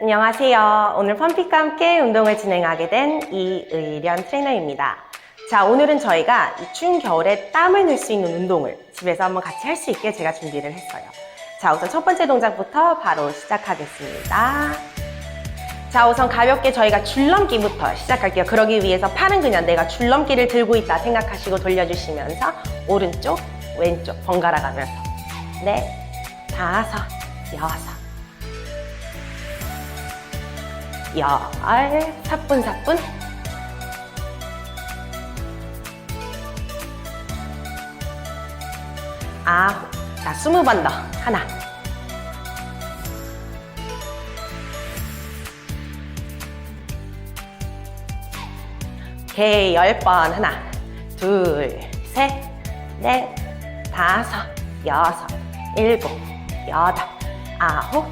안녕하세요. 오늘 펌픽과 함께 운동을 진행하게 된 이의련 트레이너입니다. 자, 오늘은 저희가 이 추운 겨울에 땀을 낼 수 있는 운동을 집에서 한번 같이 할 수 있게 제가 준비를 했어요. 자, 우선 첫 번째 동작부터 바로 시작하겠습니다. 자, 우선 가볍게 저희가 줄넘기부터 시작할게요. 그러기 위해서 팔은 그냥 내가 줄넘기를 들고 있다 생각하시고 돌려주시면서 오른쪽, 왼쪽 번갈아 가면서 넷, 다섯, 여섯, 열, 사뿐사뿐 아홉, 자, 스무 번 더. 하나, 오케이, 열 번. 하나, 둘, 셋, 넷, 다섯, 여섯, 일곱, 여덟, 아홉.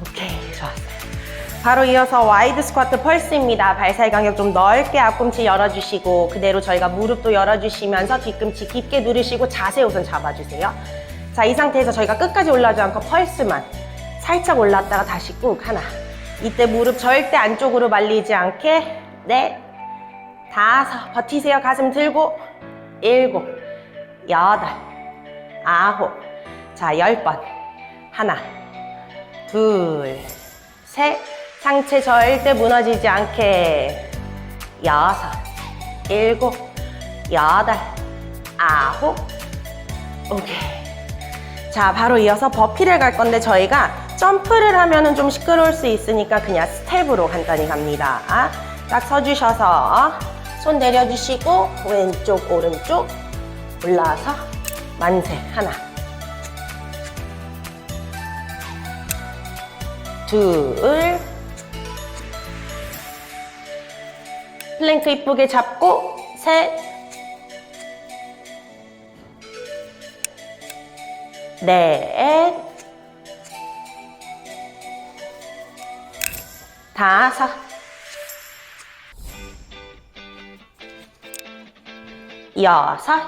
오케이, 좋았어요. 바로 이어서 와이드 스쿼트 펄스입니다. 발사의 간격 좀 넓게 앞꿈치 열어주시고 그대로 저희가 무릎도 열어주시면서 뒤꿈치 깊게 누르시고 자세 우선 잡아주세요. 자, 이 상태에서 저희가 끝까지 올라오지 않고 펄스만 살짝 올랐다가 다시 꾹 하나. 이때 무릎 절대 안쪽으로 말리지 않게 넷, 다섯, 버티세요. 가슴 들고 일곱, 여덟, 아홉. 자, 열 번. 하나, 둘, 셋. 상체 절대 무너지지 않게. 여섯, 일곱, 여덟, 아홉. 오케이. 자, 바로 이어서 버피를 갈 건데 저희가 점프를 하면은 좀 시끄러울 수 있으니까 그냥 스텝으로 간단히 갑니다. 딱 서주셔서 손 내려주시고 왼쪽, 오른쪽 올라와서 만세 하나 둘 플랭크 이쁘게 잡고 셋. 넷, 다섯, 여섯,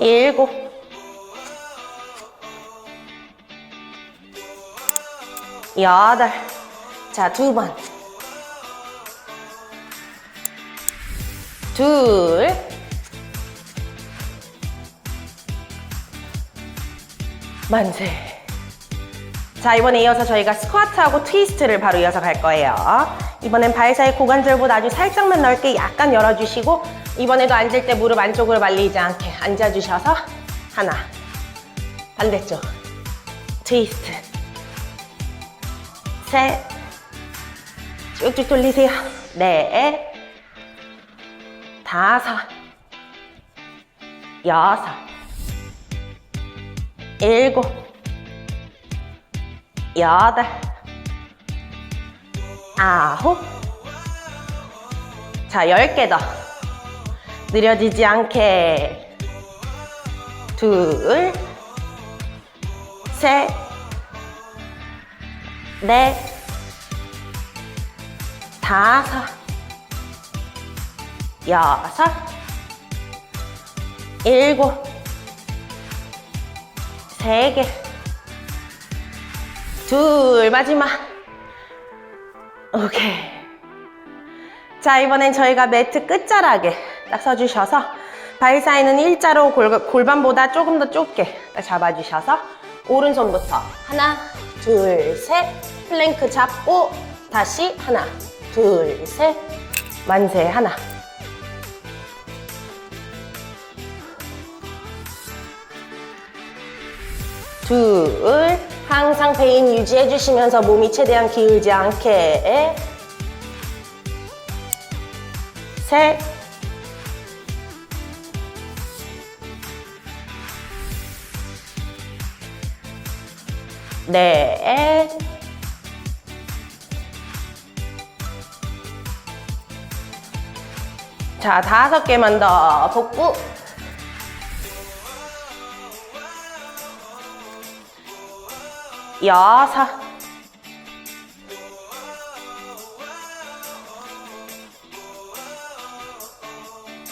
일곱, 여덟, 자, 두 번, 둘, 만세. 자, 이번에 이어서 저희가 스쿼트하고 트위스트를 바로 이어서 갈 거예요. 이번엔 발 사이 고관절보다 아주 살짝만 넓게 약간 열어주시고, 이번에도 앉을 때 무릎 안쪽으로 말리지 않게 앉아주셔서, 하나, 반대쪽, 트위스트, 셋, 쭉쭉 돌리세요. 넷, 다섯, 여섯, 일곱, 여덟, 아홉. 자, 열 개 더. 느려지지 않게. 둘, 셋, 넷, 다섯, 여섯, 일곱, 세 개, 둘, 마지막. 오케이. 자, 이번엔 저희가 매트 끝자락에 딱 서주셔서 발 사이는 일자로 골, 골반보다 조금 더 좁게 딱 잡아주셔서 오른손부터 하나, 둘, 셋, 플랭크 잡고 다시 하나, 둘, 셋, 만세 하나. 둘, 항상 베인 유지해 주시면서 몸이 최대한 기울지 않게. 셋, 넷, 자, 다섯 개만 더 복부. 여섯,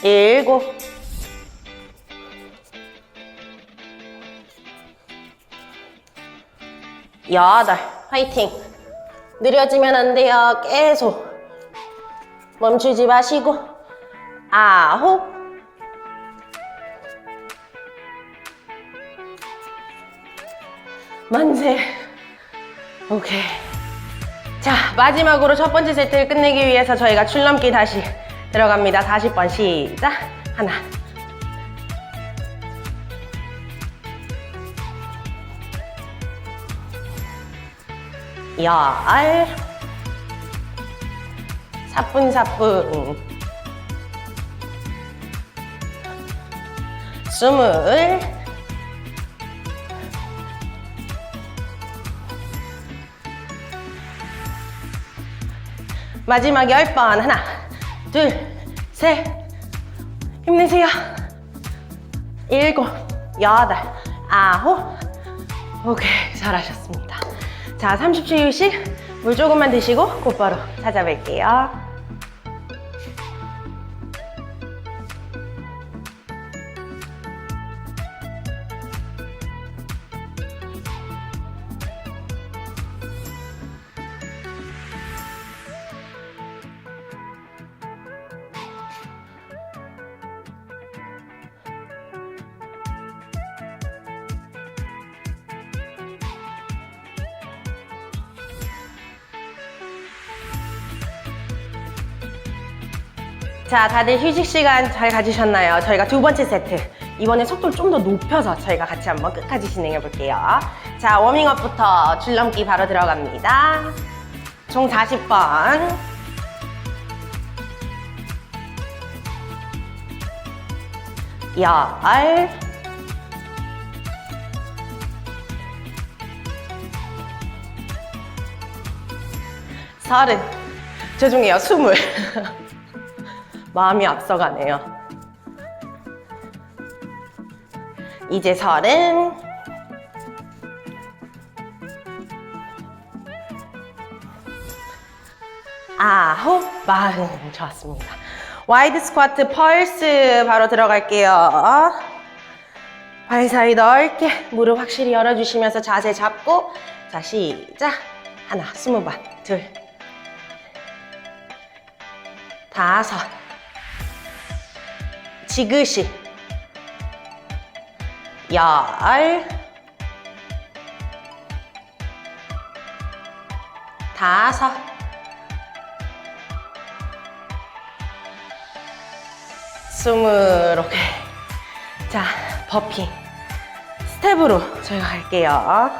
일곱, 여덟. 화이팅. 느려지면 안 돼요. 계속. 멈추지 마시고. 아홉. 만세. 오케이. 자, 마지막으로 첫 번째 세트를 끝내기 위해서 저희가 줄넘기 다시 들어갑니다. 40번 시작. 하나. 열. 사뿐사뿐. 스물. 마지막 열 번 하나 둘셋 힘내세요 일곱 여덟 아홉 오케이 잘하셨습니다 자 30초 휴식 물 조금만 드시고 곧바로 찾아뵐게요 자, 다들 휴식 시간 잘 가지셨나요? 저희가 두 번째 세트. 이번에 속도를 좀 더 높여서 저희가 같이 한번 끝까지 진행해 볼게요. 자, 워밍업부터 줄넘기 바로 들어갑니다. 총 40번. 열. 서른. 죄송해요, 스물. 마음이 앞서가네요. 이제 서른. 아홉, 마흔. 좋았습니다. 와이드 스쿼트 펄스 바로 들어갈게요. 발 사이 넓게 무릎 확실히 열어주시면서 자세 잡고 자 시작 하나 스무 번 둘 다섯 지그시 열. 다섯. 스물 오케이 자 버핑 스텝으로 저희가 갈게요.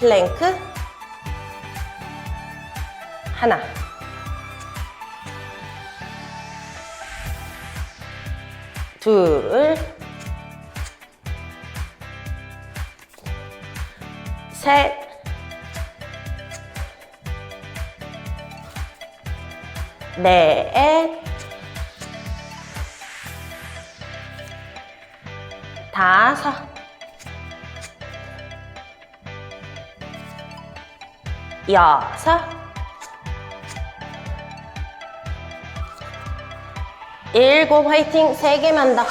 플랭크. 하나 둘, 셋, 넷, 다섯, 여섯, 일곱 화이팅 세 개만 더.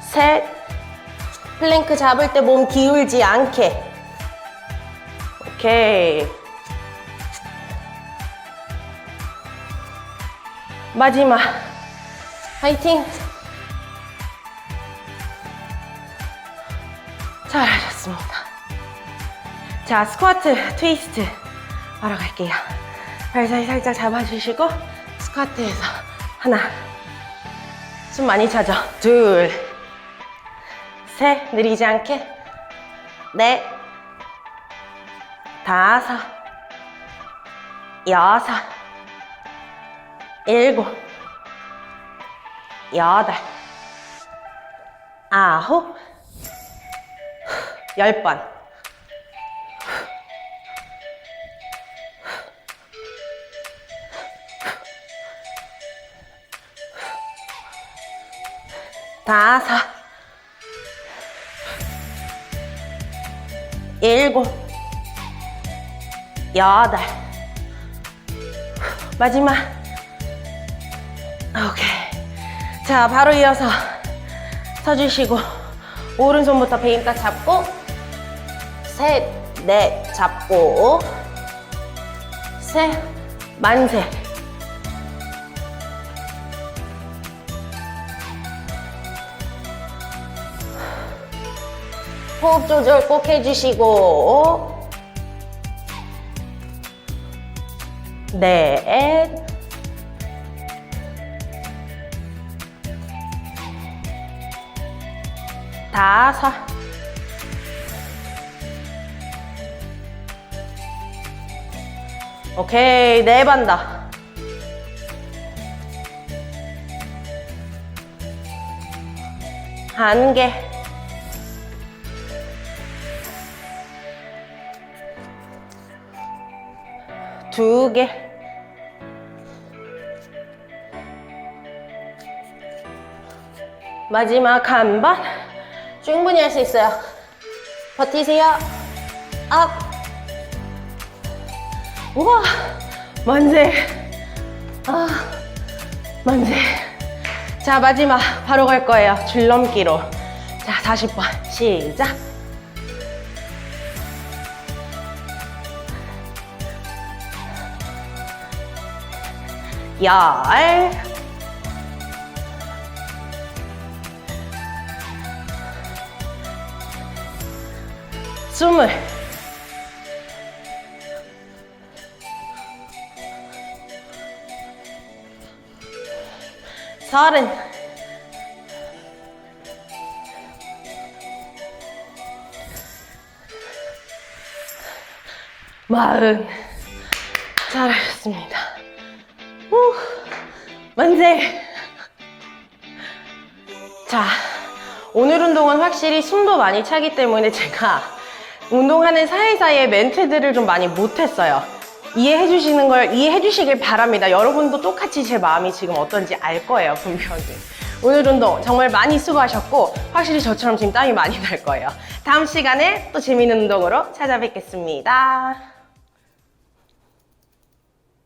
셋. 플랭크 잡을 때 몸 기울지 않게. 오케이. 마지막. 화이팅. 잘하셨습니다. 자, 스쿼트, 트위스트. 바로 갈게요. 발 사이 살짝 잡아주시고 스쿼트에서 하나. 숨 많이 차죠? 둘. 셋. 느리지 않게. 넷. 다섯. 여섯. 일곱. 여덟. 아홉. 열 번 다섯, 일곱, 여덟, 마지막. 오케이. 자, 바로 이어서 서주시고 오른손부터 배임 딱 잡고 셋, 넷 잡고 셋, 만세 호흡 조절 꼭 해주시고 넷 다섯 오케이 네번 더. 한 개. 두 개. 마지막 한 번. 충분히 할 수 있어요. 버티세요. 업. 우와. 만세. 아, 만세. 자, 마지막. 바로 갈 거예요. 줄넘기로. 자, 40번. 시작. 열. 스물. 서른. 마흔. 잘하셨습니다. 후, 만세! 자, 오늘 운동은 확실히 숨도 많이 차기 때문에 제가 운동하는 사이사이에 멘트들을 좀 많이 못했어요. 이해해 주시는 걸 이해해 주시길 바랍니다. 여러분도 똑같이 제 마음이 지금 어떤지 알 거예요, 분명히. 오늘 운동 정말 많이 수고하셨고, 확실히 저처럼 지금 땀이 많이 날 거예요. 다음 시간에 또 재밌는 운동으로 찾아뵙겠습니다.